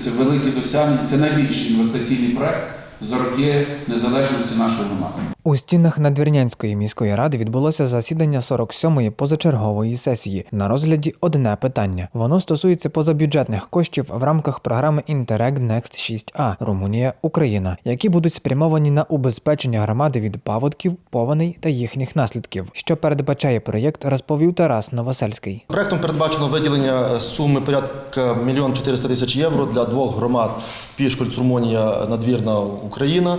Це великі досягнення, це найбільший інвестиційний проект за роки незалежності нашої громади. У стінах Надвірнянської міської ради відбулося засідання 47-ї позачергової сесії. На розгляді одне питання. Воно стосується позабюджетних коштів в рамках програми Interreg Next 6A Румунія Україна, які будуть спрямовані на убезпечення громади від паводків, повеней та їхніх наслідків. Що передбачає проєкт, розповів Тарас Новосельський. Проектом передбачено виділення суми порядка мільйон 400 тисяч євро для двох громад Пішкольц, Румунія, Надвірна, Україна.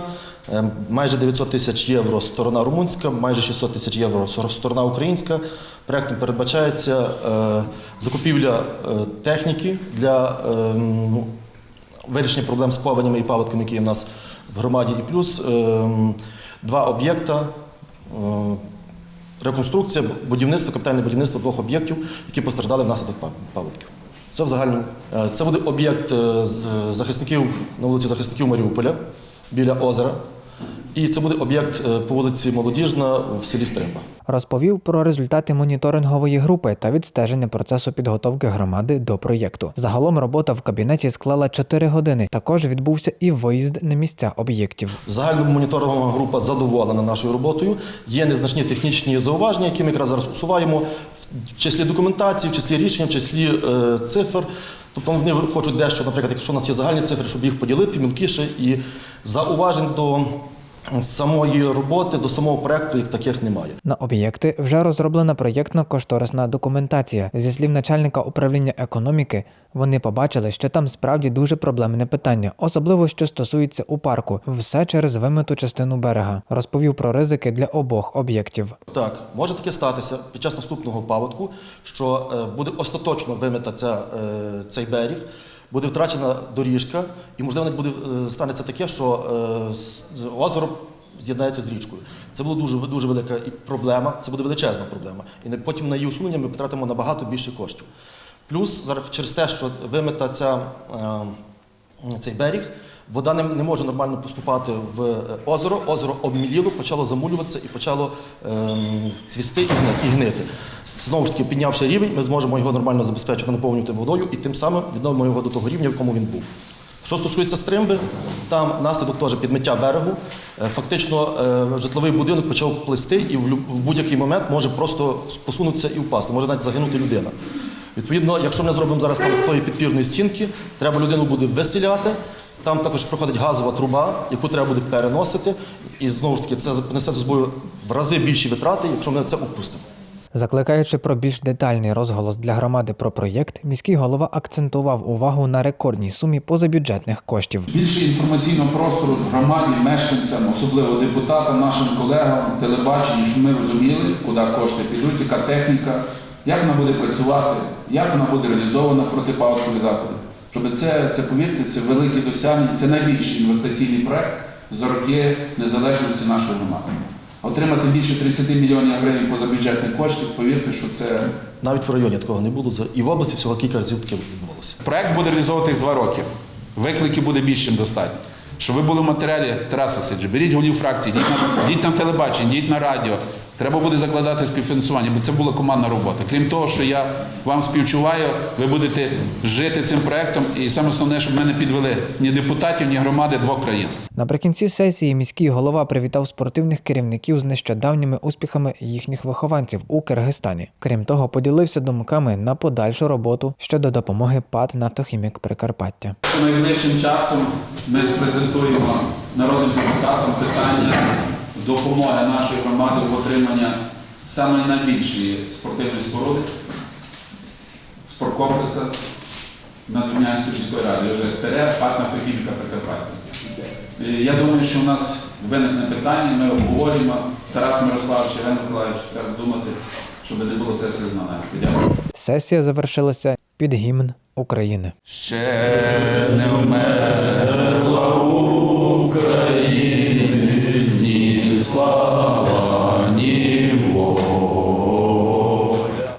Е, Майже 900 тисяч євро сторона румунська, майже 600 тисяч євро сторона українська. Проектом передбачається е, закупівля е, техніки для ну, вирішення проблем з повенями і паводками, які є в нас в громаді, і плюс два об'єкта. Реконструкція, будівництво, капітальне будівництво двох об'єктів, які постраждали внаслідок паводків. Це Це буде об'єкт захисників на вулиці захисників Маріуполя біля озера. І це буде об'єкт е, по вулиці Молодіжна в селі Стримба. Розповів про результати моніторингової групи та відстеження процесу підготовки громади до проєкту. Загалом робота в кабінеті склала 4 години. Також відбувся і виїзд на місця об'єктів. В загальному моніторингова група задоволена нашою роботою. Є незначні технічні зауваження, які ми якраз зараз усуваємо в числі документації, в числі рішення, в числі е, цифр. Тобто вони хочуть дещо, наприклад, якщо у нас є загальні цифри, щоб їх поділити мілкіше і зауважень до самої роботи, до самого проекту, як таких немає. На об'єкти вже розроблена проєктно-кошторисна документація. Зі слів начальника управління економіки, вони побачили, що там справді дуже проблемне питання, особливо що стосується у парку. Все через вимиту частину берега. Розповів про ризики для обох об'єктів. Так, може таке статися під час наступного паводку, що е, буде остаточно вимита ця, е, цей берег, буде втрачена доріжка, і можливо буде е, станеться таке, що е, озеро з'єднається з річкою. Це була дуже дуже велика проблема, це буде величезна проблема. І потім на її усунення ми потратимо набагато більше коштів. Плюс через те, що вимита ця. е, цей берег. Вода не, не може нормально поступати в е, озеро. Озеро обміліло, почало замулюватися і почало ем, цвісти і гнити. Знову ж таки, піднявши рівень, ми зможемо його нормально забезпечити, наповнювати водою і тим самим відновимо його до того рівня, в якому він був. Що стосується стримби, там наслідок теж підмиття берегу. Е, Фактично е, житловий будинок почав плисти і в будь-який момент може просто посунутися і впасти, може навіть загинути людина. Відповідно, якщо ми зробимо зараз тої підпірної стінки, треба людину буде виселяти. Там також проходить газова труба, яку треба буде переносити. І знову ж таки, це несе за собою в рази більші витрати, якщо ми це опустимо. Закликаючи про більш детальний розголос для громади про проєкт, міський голова акцентував увагу на рекордній сумі позабюджетних коштів. Більше інформаційного простору громаді, мешканцям, особливо депутатам, нашим колегам, телебаченню, щоб ми розуміли, куди кошти підуть, яка техніка, як вона буде працювати, як вона буде реалізована протипаводкові заходи. Щоб це, це повірте, це велике досягнення, це найбільший інвестиційний проект за роки незалежності нашої громади. Отримати більше 30 мільйонів гривень позабюджетних коштів, повірте, що це Навіть в районі такого не було. За- І в області всього кілька разів таке відбувалося. Проект буде реалізовуватись два роки. Викликів буде більше чим достатньо. Щоб ви були в матеріалі, Тарас Васильович, беріть голів фракції, йдіть на, йдіть на телебачення, йдіть на радіо. Треба буде закладати співфінансування, бо це була командна робота. Крім того, що я вам співчуваю, ви будете жити цим проектом, і саме основне, щоб ми не підвели ні депутатів, ні громади двох країн. Наприкінці сесії міський голова привітав спортивних керівників з нещодавніми успіхами їхніх вихованців у Киргизстані. Крім того, поділився думками на подальшу роботу щодо допомоги ПАД «Нафтохімік Прикарпаття». Найближчим часом ми презентуємо народним депутатам питання допомоги нашої громади в отриманні саме найбільшої спортивної споруди спорткомплексу Надвірнянської міської ради, вже ТРЕ, ПАТ «Нафтохіміка Прикарпаття. Я думаю, що у нас виникне питання, ми обговорюємо. Тарас Мирославович, Євген Миколаївич, треба думати, щоб не було це все знанацьке. Дякую. Сесія завершилася під гімн України. Ще не вмерла